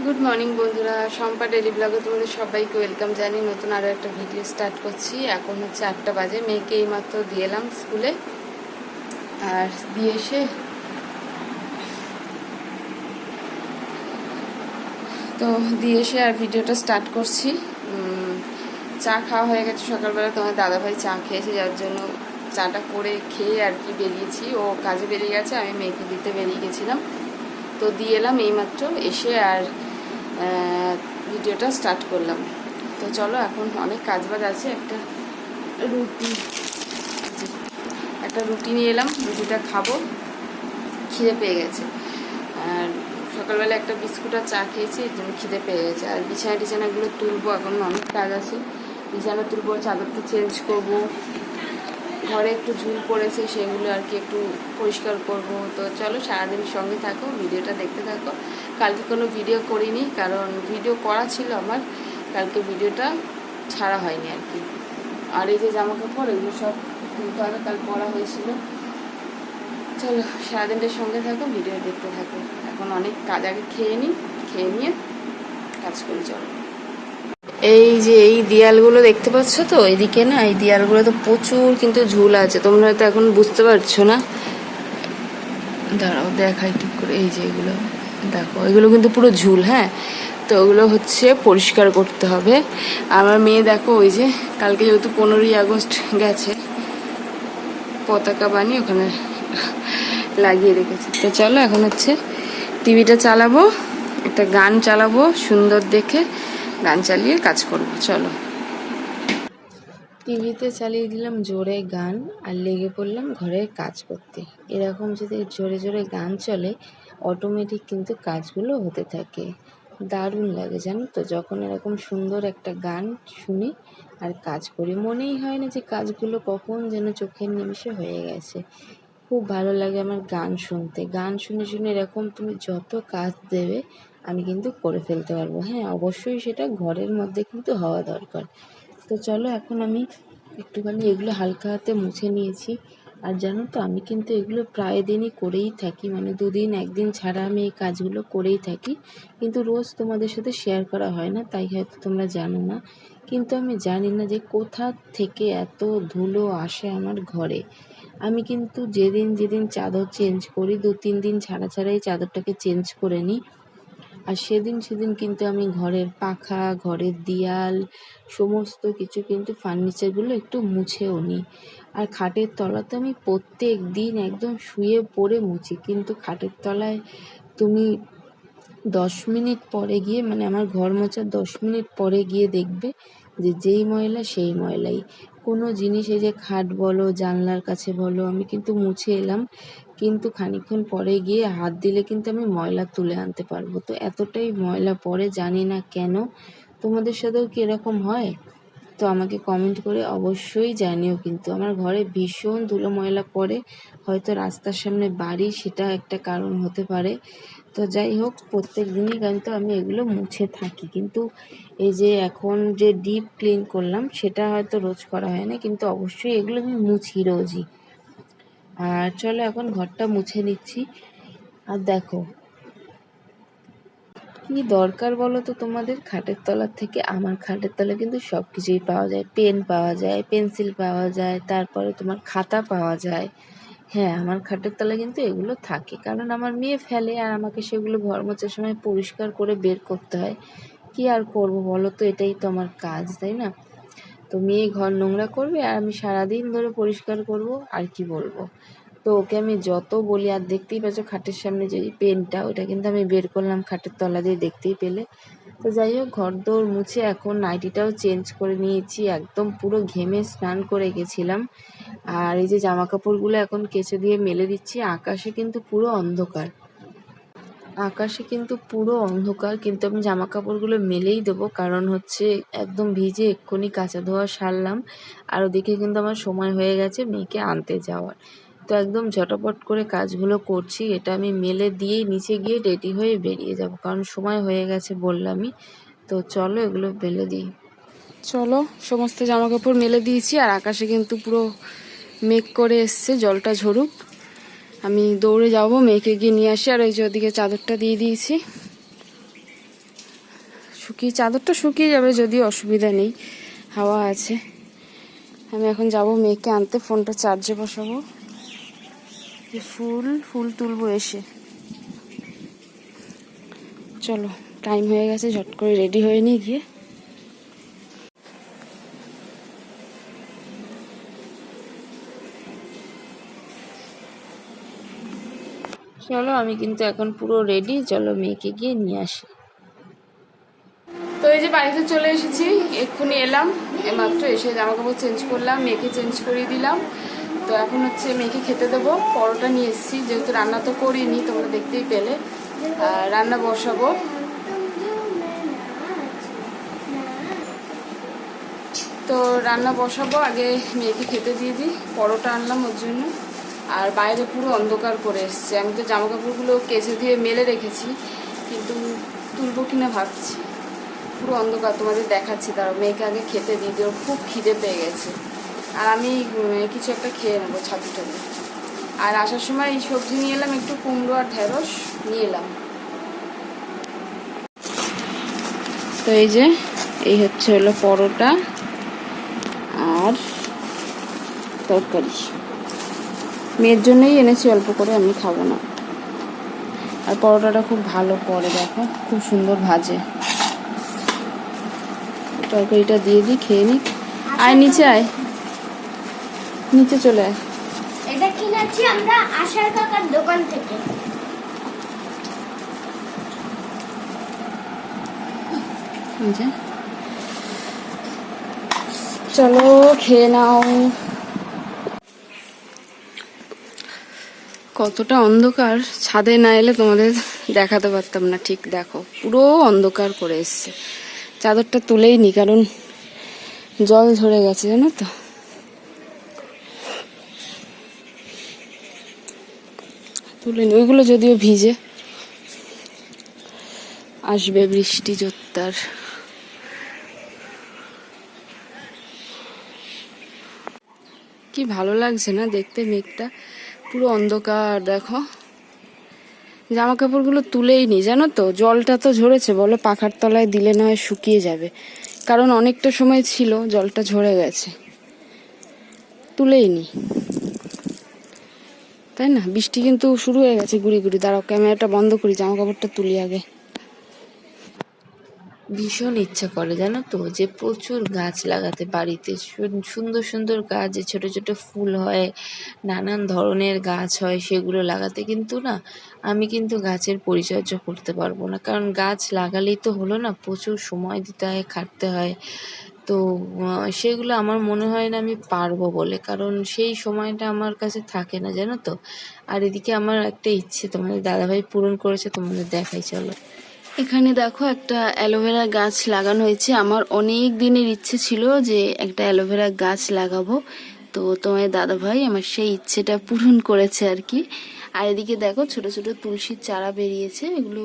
Good morning বন্ধুরা। সম্পা daily ব্লগে তোমাদের সবাইকে ওয়েলকাম জানি নতুন আরও একটা ভিডিও স্টার্ট করছি। এখন হচ্ছে আটটা বাজে। মেয়েকে এইমাত্র দিয়ে এলাম স্কুলে। আর দিয়ে এসে তো দিয়ে এসে আর ভিডিওটা স্টার্ট করছি। চা খাওয়া হয়ে গেছে সকালবেলা। তোমার দাদাভাই চা খেয়েছে, যার জন্য চাটা করে খেয়ে আর কি বেরিয়েছি। ও কাজে বেরিয়ে গেছে, আমি মেয়েকে দিতে বেরিয়ে গেছিলাম। তো দিয়ে এলাম এইমাত্র। এসে আর ভিডিওটা স্টার্ট করলাম। তো চলো, এখন অনেক কাজ বাজ আছে। একটা রুটি একটা রুটি নিয়ে এলাম। রুটিটা খাব। খিদে পেয়ে গেছে। আর সকালবেলা একটা বিস্কুট আর চা খেয়েছি, এর জন্য খিদে পেয়ে গেছে। আর বিছানা টিছানাগুলো তুলবো, এখন অনেক কাজ আছে। বিছানা তুলবো, চাদরটা চেঞ্জ করব। ঘরে একটু ঝুল পড়েছে, সেগুলো আর কি একটু পরিষ্কার করব। তো চলো, সারাদিন সঙ্গে থাকো, ভিডিওটা দেখতে থাকো। কালকে কোনো ভিডিও করিনি, কারণ ভিডিও করা ছিল আমার, কালকে ভিডিওটা ছাড়া হয়নি আর কি। আর এই যে জামা কাপড় এগুলো সব তুলতে কাল পরা হয়েছিল। চলো সারাদিনটার সঙ্গে থাকো ভিডিও দেখতে থাকো। এখন অনেক কাজ আগে খেয়ে নিই খেয়ে নিয়ে কাজ করি, চলো। এই যে এই দেয়ালগুলো দেখতে পাচ্ছ তো, এদিকে না, এই দেয়ালগুলো তো প্রচুর কিন্তু ঝুল আছে, তোমরা হয়তো এখন বুঝতে পারছ না। দাঁড়াও, দেখাই ঠিক করে, এই যে এগুলো। দেখো, এগুলো কিন্তু পুরো ঝুল হ্যাঁ? তো ওগুলো হচ্ছে পরিষ্কার করতে হবে। আমার মেয়ে দেখো, ওই যে কালকে যেহেতু পনেরোই আগস্ট গেছে, পতাকা বানিয়ে ওখানে লাগিয়ে রেখেছে। তো চলো এখন হচ্ছে টিভিটা চালাবো, একটা গান চালাবো, সুন্দর দেখে গান চালিয়ে কাজ করব। চলো। টিভিতে চালিয়ে দিলাম জোরে গান, আর লেগে পড়লাম ঘরে কাজ করতে। এরকম যদি জোরে জোরে গান চলে অটোমেটিক কিন্তু কাজগুলো হতে থাকে। দারুণ লাগে, জানো তো? যখন এরকম সুন্দর একটা গান শুনি, আর কাজ করি, মনেই হয় না যে কাজগুলো কখন যেন চোখের নিমিষে হয়ে গেছে। খুব ভালো লাগে আমার গান শুনতে। গান শুনে শুনে এরকম তুমি যত কাজ দেবে, আমি কিন্তু করে ফেলতে পারব। হ্যাঁ অবশ্যই সেটা ঘরের মধ্যে কিন্তু হওয়া দরকার। তো চলো, এখন আমি একটুখানি এগুলো হালকা হাতে মুছে নিয়েছি। আর জানো তো, আমি কিন্তু এগুলো প্রায় দিনই করেই থাকি। মানে দুদিন, একদিন ছাড়া আমি এই কাজগুলো করেই থাকি। কিন্তু রোজ তোমাদের সাথে শেয়ার করা হয় না, তাই হয়তো তোমরা জানো না। কিন্তু আমি জানি না যে কোথা থেকে এত ধুলো আসে আমার ঘরে। আমি কিন্তু যেদিন যেদিন চাদর চেঞ্জ করি দু তিন দিন ছাড়া ছাড়াই চাদরটাকে চেঞ্জ করে নিই। আর সেদিন সেদিন কিন্তু আমি ঘরের পাখা, ঘরের দেয়াল, সমস্ত কিছু কিন্তু ফার্নিচারগুলো একটু মুছেও নিই আর খাটের তলাতে আমি প্রত্যেক দিন একদম শুয়ে পড়ে মুছি। কিন্তু খাটের তলায় তুমি দশ মিনিট পরে গিয়ে মানে আমার ঘর মোছার দশ মিনিট পরে গিয়ে দেখবে যে যেই ময়লা, সেই ময়লাই। কোনো জিনিস এই যে খাট বলো, জানলার কাছে বলো, আমি কিন্তু মুছে এলাম। কিন্তু খানিকক্ষণ পরে গিয়ে হাত দিলে কিন্তু আমি ময়লা তুলে আনতে পারব। তো এতটাই ময়লা পড়ে, জানি না কেন। তোমাদের সাথেও কি এরকম হয়? তো আমাকে কমেন্ট করে অবশ্যই জানিও কিন্তু। আমার ঘরে ভীষণ ধুলো ময়লা পড়ে। হয়তো রাস্তার সামনে বাড়ি, সেটা একটা কারণ হতে পারে। তো যাই হোক, প্রত্যেক দিনই কিন্তু আমি এগুলো মুছে থাকি। কিন্তু এই যে এখন যে ডিপ ক্লিন করলাম, সেটা হয়তো রোজ করা হয় না, কিন্তু অবশ্যই এগুলো আমি মুছি রোজই। আর চলো এখন ঘরটা মুছে নিচ্ছি। আর দেখো, কি দরকার বলো তো তোমাদের? খাটের তলার থেকে আমার খাটের তলায় কিন্তু সব কিছুই পাওয়া যায়। পেন পাওয়া যায়, পেন্সিল পাওয়া যায়, তারপরে তোমার খাতা পাওয়া যায়। হ্যাঁ আমার খাটের তলায় কিন্তু এগুলো থাকে। কারণ আমার মেয়ে ফেলে আর আমাকে সেগুলো ঘর মোছার সময় পরিষ্কার করে বের করতে হয়। কি আর করব বলো তো? এটাই তো আমার কাজ, তাই না? তো মেয়ে ঘর নোংরা করবে আর আমি সারাদিন ধরে পরিষ্কার করব, আর কি বলব? তো ওকে আমি যত বলি, আর দেখতেই পাচ্ছ খাটের সামনে যে পেনটা, ওটা কিন্তু আমি বের করলাম খাটের তলা দিয়ে দেখতেই পেলে। তো যাই হোক ঘর দৌড় মুছে এখন নাইটিটাও চেঞ্জ করে নিয়েছি, একদম পুরো ঘেমে স্নান করে গেছিলাম। আর এই যে জামা কাপড়গুলো এখন কেচে দিয়ে মেলে দিচ্ছি, আকাশে কিন্তু পুরো অন্ধকার। আকাশে কিন্তু পুরো অন্ধকার, কিন্তু আমি জামা কাপড়গুলো মেলেই দেবো, কারণ হচ্ছে একদম ভিজে এক্ষুনি কাঁচা ধোয়া সারলাম, আর ওদিকে কিন্তু আমার সময় হয়ে গেছে মেয়েকে আনতে যাওয়ার। তো একদম ঝটাপট করে কাজগুলো করছি, এটা আমি মেলে দিয়েই নিচে গিয়ে রেডি হয়ে বেরিয়ে যাব, কারণ সময় হয়ে গেছে বললামই। তো চলো এগুলো মেলে দিই। চলো, সমস্ত জামা কাপড় মেলে দিয়েছি, আর আকাশে কিন্তু পুরো মেঘ করে এসছে, জলটা ঝরুক। আমি দৌড়ে যাব, মেয়েকে গিয়ে নিয়ে আসি, আর ওই যে ওদিকে চাদরটা দিয়ে দিয়েছি। শুকিয়ে, চাদরটা শুকিয়ে যাবে যদি অসুবিধা নেই, হাওয়া আছে। আমি এখন যাব মেয়েকে আনতে, ফোনটা চার্জে বসাবো। ফুল ফুল তুলবো এসে। চলো টাইম হয়ে গেছে, ঝট করে রেডি হয়ে নিয়ে গিয়ে। চলো, আমি কিন্তু এখন পুরো রেডি চলো মেয়েকে গিয়ে নিয়ে আসি। তো এই যে বাড়িতে চলে এসেছি, এক্ষুনি এলাম, এমাত্র এসে জামা কাপড় চেঞ্জ করলাম, মেয়েকে চেঞ্জ করিয়ে দিলাম। তো এখন হচ্ছে মেয়েকে খেতে দেবো, পরোটা নিয়ে এসেছি, যেহেতু রান্না তো করিনি, তোমরা দেখতেই পেলে। রান্না বসাবো। তো রান্না বসাবো, আগে মেয়েকে খেতে দিয়ে দিই, পরোটা আনলাম ওর জন্য। আর বাইরে পুরো অন্ধকার করে এসছে। আমি তো জামা কাপড়গুলো কেচে দিয়ে মেলে রেখেছি, কিন্তু তুলবো কিনা ভাবছি। পুরো অন্ধকার তোমাদের দেখাচ্ছি তারা মেয়েকে আগে খেতে দিয়ে দিই ওর খুব খিদে পেয়ে গেছে। আর আমি কিছু একটা খেয়ে নেব ছাতু টাতু আর আসার সময় এই সবজি নিয়ে এলাম, একটু কুমড়ো আর ঢেঁড়স নিয়ে এলাম। তো এই যে, এই হচ্ছে হলো পরোটা আর তরকারি। মেয়ের জন্যই এনেছি অল্প করে আমি খাব না। আর পরোটাটা খুব ভালো করে দেখো খুব সুন্দর ভাজে। তরকারিটা দিয়ে দিই খেয়ে নিক। আয় নিচে আয়। নিচে চলে আয়। এটা কিনেছি আমরা আশার কাকার দোকান থেকে। চলো খেয়ে নাও। কতটা অন্ধকার, ছাদে না এলে তোমাদের দেখাতে পারতাম না। ঠিক দেখো, পুরো অন্ধকার করে এসছে। চাদরটা তুলেই নি, কারণ জল ধরে গেছে, জানো তো। তুলে নি, ওইগুলো যদিও ভিজে, আসবে বৃষ্টি জোত্তার। কি ভালো লাগছে না দেখতে মেঘটা? পুরো অন্ধকার, দেখো। জামা কাপড়গুলো তুলেই নি, জানো তো? জলটা তো ঝরেছে, বলে পাখার তলায় দিলে না হয় শুকিয়ে যাবে। কারণ অনেকটা সময় ছিল, জলটা ঝরে গেছে। তুলেই নি। তাই না? বৃষ্টি কিন্তু শুরু হয়ে গেছে, গুড়ি গুড়ি। দাঁড়াও, ক্যামেরাটা বন্ধ করি জামা কাপড়টা তুলি আগে। ভীষণ ইচ্ছা করে, জানো তো? যে প্রচুর গাছ লাগাতে বাড়িতে সুন্দর সুন্দর গাছ, যে ছোটো ছোটো ফুল হয়, নানান ধরনের গাছ হয়, সেগুলো লাগাতে কিন্তু না, আমি কিন্তু গাছের পরিচর্যা করতে পারব না। কারণ গাছ লাগালেই তো হলো না, প্রচুর সময় দিতে হয়, খাটতে হয়। তো সেগুলো আমার মনে হয় না আমি পারব বলে, কারণ সেই সময়টা আমার কাছে থাকে না, জানো তো? আর এদিকে আমার একটা ইচ্ছে তোমাদের দাদাভাই পূরণ করেছে, তোমাদের দেখাই, চলো। এখানে দেখো একটা অ্যালোভেরা গাছ লাগানো হয়েছে। আমার অনেক দিনের ইচ্ছে ছিল যে একটা অ্যালোভেরা গাছ লাগাবো। তো তোমার দাদা ভাই আমার সেই ইচ্ছেটা পূরণ করেছে আর কি। আর এদিকে দেখো ছোট ছোট তুলসীর চারা বেরিয়েছে। এগুলো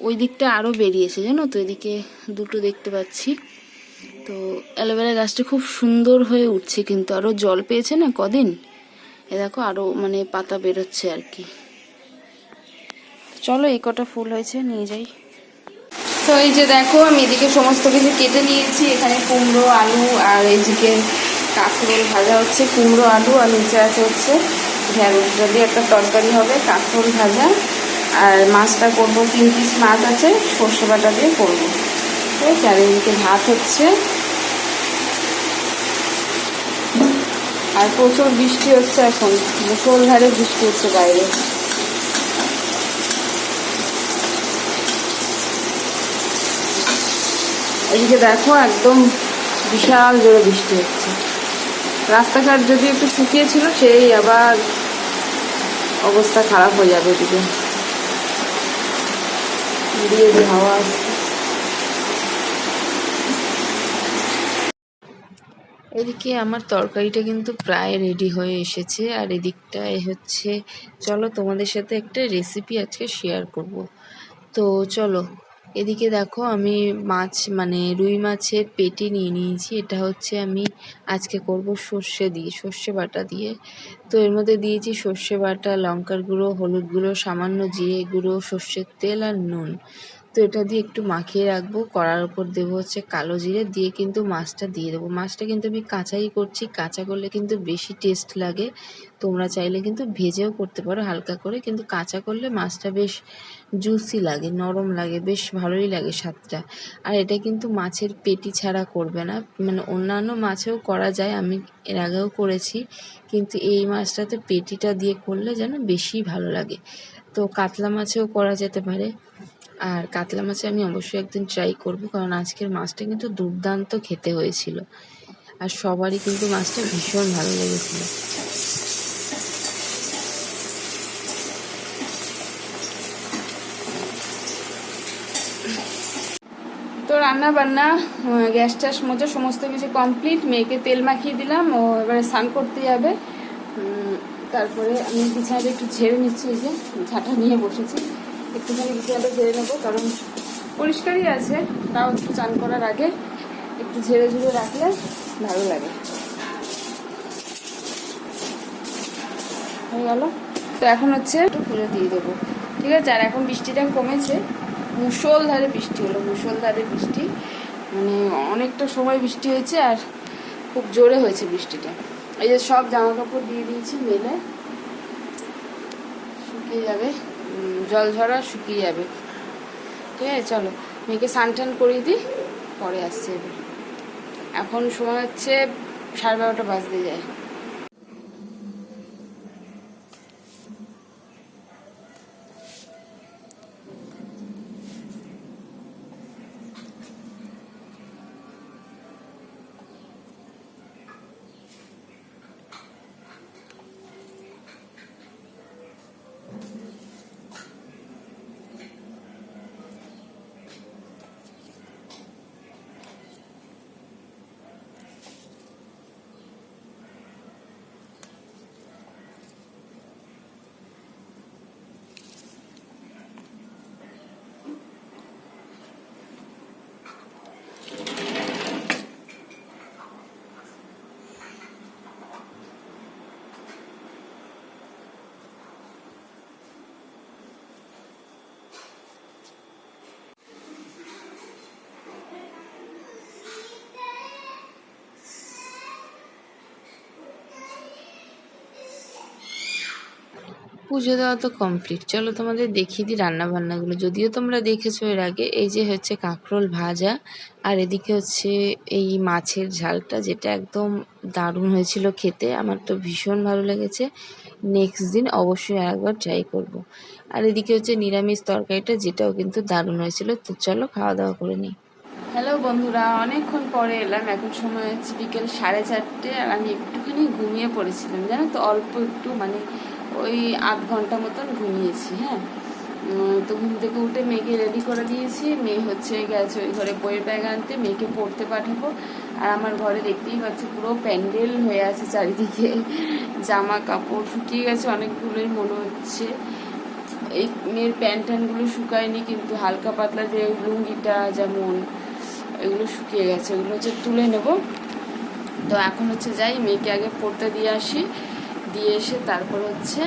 ওই দিকটা আরও বেরিয়েছে, জানো তো? এদিকে দুটো দেখতে পাচ্ছি। তো অ্যালোভেরা গাছটা খুব সুন্দর হয়ে উঠছে কিন্তু। আরও জল পেয়েছে না কদিন? এ দেখো আরও মানে পাতা বেরোচ্ছে আর কি। চলো এই কটা ফুল হয়েছে, নিয়ে যাই। তো এই যে দেখো, আমি এদিকে সমস্ত কিছু কেটে নিয়েছি। এখানে কুমড়ো, আলু আর এইদিকে কাঁকরোল ভাজা হচ্ছে, কুমড়ো, আলু আর নিচে আছে হচ্ছে ঢ্যাঁড়সটা দিয়ে একটা তরকারি হবে কাঁকরোল ভাজা আর মাছটা করব, তিন পিস মাছ আছে, সর্ষে বাটা দিয়ে করব। ঠিক আছে, আর এদিকে ভাত হচ্ছে। আর প্রচুর বৃষ্টি হচ্ছে এখন মুসলধারে বৃষ্টি হচ্ছে বাইরে। এদিকে দেখো, একদম বিশাল জোরে বৃষ্টি হচ্ছে। রাস্তাঘাট যদি একটু শুকিয়ে ছিল, সেই আবার অবস্থা খারাপ হয়ে যাবে এদিকে। দিয়ে যে হাওয়া এদিকে আমার তরকারিটা কিন্তু প্রায় রেডি হয়ে এসেছে, আর এদিকটায় হচ্ছে, চলো তোমাদের সাথে একটা রেসিপি আজকে শেয়ার করব। তো চলো এদিকে দেখো আমি মাছ মানে রুই মাছের পেটি নিয়ে নিয়েছি। এটা হচ্ছে আমি আজকে করব সর্ষে দিয়ে, সর্ষে বাটা দিয়ে। তো এর মধ্যে দিয়েছি সর্ষে বাটা, লঙ্কার গুঁড়ো, হলুদ গুঁড়ো, সামান্য জিরে গুঁড়ো, সর্ষের তেল আর নুন। তো এটা দিয়ে একটু মাখিয়ে রাখব। কড়ার উপর দেবো হচ্ছে কালো জিরে। দিয়ে কিন্তু মাছটা দিয়ে দেবো। মাছটা কিন্তু আমি কাঁচাই করছি। কাঁচা করলে কিন্তু বেশি টেস্ট লাগে। তোমরা চাইলে কিন্তু ভেজেও করতে পারো হালকা করে। কিন্তু কাঁচা করলে মাছটা বেশ জুসি লাগে, নরম লাগে, বেশ ভালোই লাগে স্বাদটা। আর এটা কিন্তু মাছের পেটি ছাড়া করবে না। মানে অন্যান্য মাছেও করা যায়। আমি এর আগেও করেছি। কিন্তু এই মাছটাতে পেটিটা দিয়ে করলে যেন বেশি ভালো লাগে। তো কাতলা মাছেও করা যেতে পারে। আর কাতলা মাছে আমি অবশ্যই একদিন ট্রাই করব, কারণ আজকের মাছটা কিন্তু দুর্দান্ত খেতে হয়েছিল। আর সবারই কিন্তু মাছটা ভীষণ ভালো লেগেছিল। তো রান্না বান্না গ্যাস ট্যাস মোচা সমস্ত কিছু কমপ্লিট মেয়েকে তেল মাখিয়ে দিলাম, ও এবারে স্নান করতে যাবে। তারপরে আমি বিছানাটা একটু ঝেড়ে নিচ্ছি, এই যে ঝাঁটা নিয়ে বসেছি। একটুখানি বিছানাটা ঝেড়ে নেব, কারণ পরিষ্কারই আছে, তাও একটু চান করার আগে একটু ঝেড়ে ঝুড়ে রাখলে ভালো লাগে। হয়ে গেল। তো এখন হচ্ছে একটু পুজো দিয়ে দেবো, ঠিক আছে? আর এখন বৃষ্টিটা কমেছে, মুষলধারে বৃষ্টি হলো, মুষলধারে বৃষ্টি মানে অনেকটা সময় বৃষ্টি হয়েছে আর খুব জোরে হয়েছে বৃষ্টিটা। এই যে সব জামা কাপড় দিয়ে দিয়েছি, মেলে শুকিয়ে যাবে। জল ঝরা শুকিয়ে যাবে। ঠিক আছে, চলো। মেয়েকে স্নান টান করিয়ে দিই, পরে আসছে এখন সময় হচ্ছে সাড়ে বারোটা বাজতে যায়। পুজো দেওয়া তো কমপ্লিট চলো তোমাদের দেখিয়ে দিই রান্না বান্নাগুলো যদিও তোমরা দেখেছ এর আগে, এই যে হচ্ছে কাঁকরোল ভাজা, আর এদিকে হচ্ছে এই মাছের ঝালটা, যেটা একদম দারুণ হয়েছিল খেতে। আমার তো ভীষণ ভালো লেগেছে। নেক্সট দিন অবশ্যই আরেকবার ট্রাই করব। আর এদিকে হচ্ছে নিরামিষ তরকারিটা, যেটাও কিন্তু দারুণ হয়েছিল। তো চলো খাওয়া দাওয়া করে নিই। হ্যালো বন্ধুরা, অনেকক্ষণ পরে এলাম। এখন সময় হচ্ছে বিকেল সাড়ে চারটে, আর আমি একটুখানি ঘুমিয়ে পড়েছিলাম, জানো তো? অল্প একটু মানে ওই আধ ঘণ্টা মতন ঘুমিয়েছি হ্যাঁ। তো ঘুম থেকে উঠে মেয়েকে রেডি করে দিয়েছি। মেয়ে হচ্ছে গেছে ওই ঘরে বইয়ের ব্যাগ আনতে, মেয়েকে পড়তে পাঠাবো। আর আমার ঘরে দেখতেই পাচ্ছি পুরো প্যান্ডেল হয়ে আছে চারিদিকে। জামা কাপড় শুকিয়ে গেছে, অনেকগুলোই মনে হচ্ছে। এই মেয়ের প্যান্ট ট্যান্টগুলো শুকায়নি, কিন্তু হালকা পাতলা যে লুঙ্গিটা যেমন, এগুলো শুকিয়ে গেছে। ওগুলো হচ্ছে তুলে নেব। তো এখন হচ্ছে যাই, মেয়েকে আগে পড়তে দিয়ে আসি। দিয়ে এসে তারপর হচ্ছে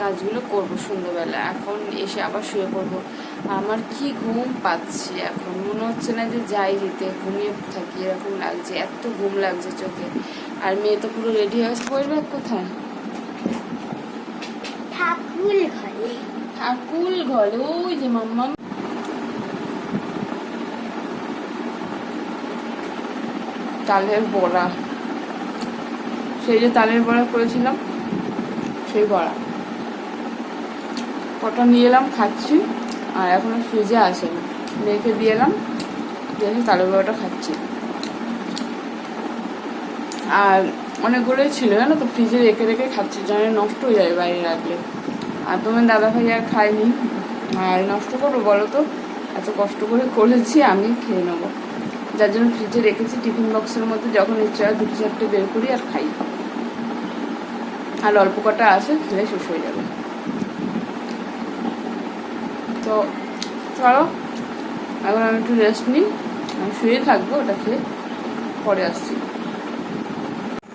কাজগুলো করব সন্ধ্যেবেলা। এখন এসে আবার শুয়ে পড়ব। আমার কি ঘুম পাচ্ছি এখন? মনে হচ্ছে না যে যাই যেতে ঘুমিয়ে থাকি। এরকম লাগছে এত ঘুম লাগছে চোখে। আর মেয়ে তো পুরো রেডি হয়ে পড়বে কোথায়? ঠাকুর ঘরে। ঠাকুর ঘরে ওই যে মাম্মা। তালের বড়া। সেই যে তালের বড়া করেছিলাম, সেই বড়া। কটা নিয়ে এলাম, খাচ্ছি, আর এখনও ফ্রিজে আসেনি। মেয়েকে দিয়ে এলাম, দিয়ে তালের বড়াটা খাচ্ছি। আর অনেকগুলোই ছিল, জানো তো ফ্রিজে রেখে রেখে খাচ্ছি জানে নষ্ট হয়ে যায় বাইরে রাখলে। আর তোমার দাদা ভাই আর খায়নি। আর নষ্ট করব বলো তো? এত কষ্ট করে করেছি, আমি খেয়ে নেব। যার জন্য ফ্রিজে রেখেছি টিফিন বক্সের মধ্যে যখন ইচ্ছা হয়, দুটো চারটে বের করি আর খাই। আর অল্প কটা আছে, খেলে শেষ হয়ে যাবে। তো চলো, এখন আমি একটু রেস্ট নিই। আমি শুয়ে থাকব, ওটা খেয়ে পরে আসছি।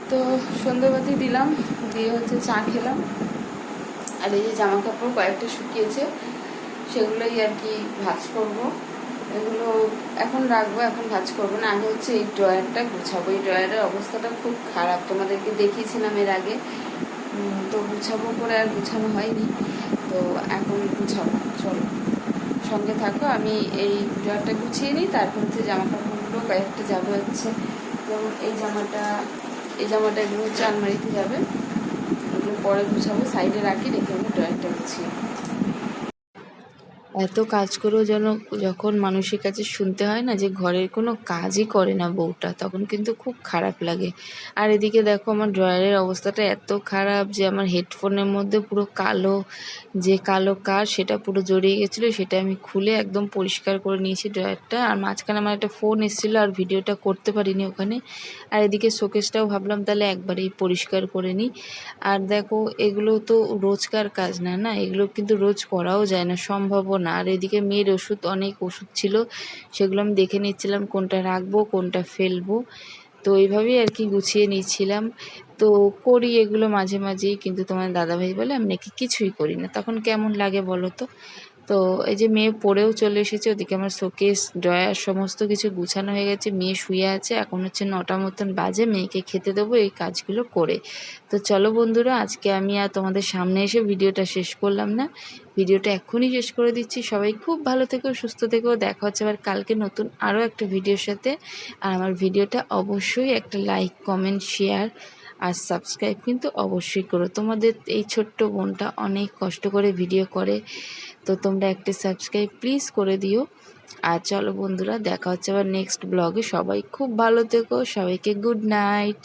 তো সন্ধ্যাবাতি দিলাম, দিয়ে হচ্ছে চা খেলাম। আর এই যে জামা কাপড় কয়েকটা শুকিয়েছে, সেগুলোই আর কি ভাজ করব। এগুলো এখন রাখব, এখন ভাজ করব না। আগে হচ্ছে এই ড্রয়ারটা গুছাবো। এই ড্রয়ারের অবস্থাটা খুব খারাপ। তোমাদেরকে দেখিয়েছিলাম এর আগে তো গুছাবো করে আর গুছানো হয়নি। তো এখন গুছাবো, চলো। সঙ্গে থাকো, আমি এই ড্রয়ারটা গুছিয়ে নিই, তারপর হচ্ছে জামা কাপড়গুলো কয়েকটা যাবে হচ্ছে। যেমন এই জামাটা এই জামাটা এগুলো হচ্ছে আলমারিতে যাবে। এগুলো পরে গুছাবো, সাইডে রাখি, রেখে আমি ড্রয়ারটা গুছিয়ে। এত কাজ করেও যেন যখন মানুষের কাছে শুনতে হয় না যে ঘরের কোনো কাজই করে না বউটা, তখন কিন্তু খুব খারাপ লাগে। আর এদিকে দেখো আমার ড্রয়ারের অবস্থাটা এত খারাপ যে আমার হেডফোনের মধ্যে পুরো কালো, যে কালো কার সেটা পুরো জড়িয়ে গেছিল, সেটা আমি খুলে একদম পরিষ্কার করে নিয়েছি ড্রয়ারটা। আর মাঝখানে আমার একটা ফোন এসেছিল আর ভিডিওটা করতে পারিনি ওখানে। আর এদিকে শোকেসটাও ভাবলাম তাহলে একবারেই পরিষ্কার করে নিই। আর দেখো এগুলো তো রোজকার কাজ না না? এগুলো কিন্তু রোজ করাও যায় না, সম্ভবও না। আর এদিকে মেয়ের ওষুধ, অনেক ওষুধ ছিল, সেগুলো আমি দেখে নিচ্ছিলাম, কোনটা রাখব, কোনটা ফেলব। তো এইভাবেই আর কি গুছিয়ে নিচ্ছিলাম। তো করি এগুলো মাঝে মাঝেই, কিন্তু তোমার দাদাভাই বলে, আমি নাকি কিছুই করি না। তখন কেমন লাগে বলো তো? তো এই যে মেয়ে পড়েও চলে এসেছে, ওদিকে আমার শোকেস, ড্রয়ার সমস্ত কিছু গুছানো হয়ে গেছে, মেয়ে শুয়ে আছে, এখন হচ্ছে নটা মতন বাজে, মেয়েকে খেতে দেবো এই কাজগুলো করে। তো চলো বন্ধুরা, আজকে আমি আর তোমাদের সামনে এসে ভিডিওটা শেষ করলাম না। ভিডিওটা এক্ষুনি শেষ করে দিচ্ছি। সবাই খুব ভালো থেকো, সুস্থ থেকো। দেখা হচ্ছে আবার কালকে নতুন আরও একটা ভিডিওর সাথে। আর আমার ভিডিওটা অবশ্যই একটা লাইক কমেন্ট শেয়ার আর সাবস্ক্রাইব কিন্তু অবশ্যই করো। তোমাদের এই ছোট্ট বোনটা অনেক কষ্ট করে ভিডিও করে। তো তোমরা একটা সাবস্ক্রাইব প্লিজ করে দিও। আর চলো বন্ধুরা, দেখা হচ্ছে আবার নেক্সট ব্লগে সবাই খুব ভালো থেকো, সবাইকে গুড নাইট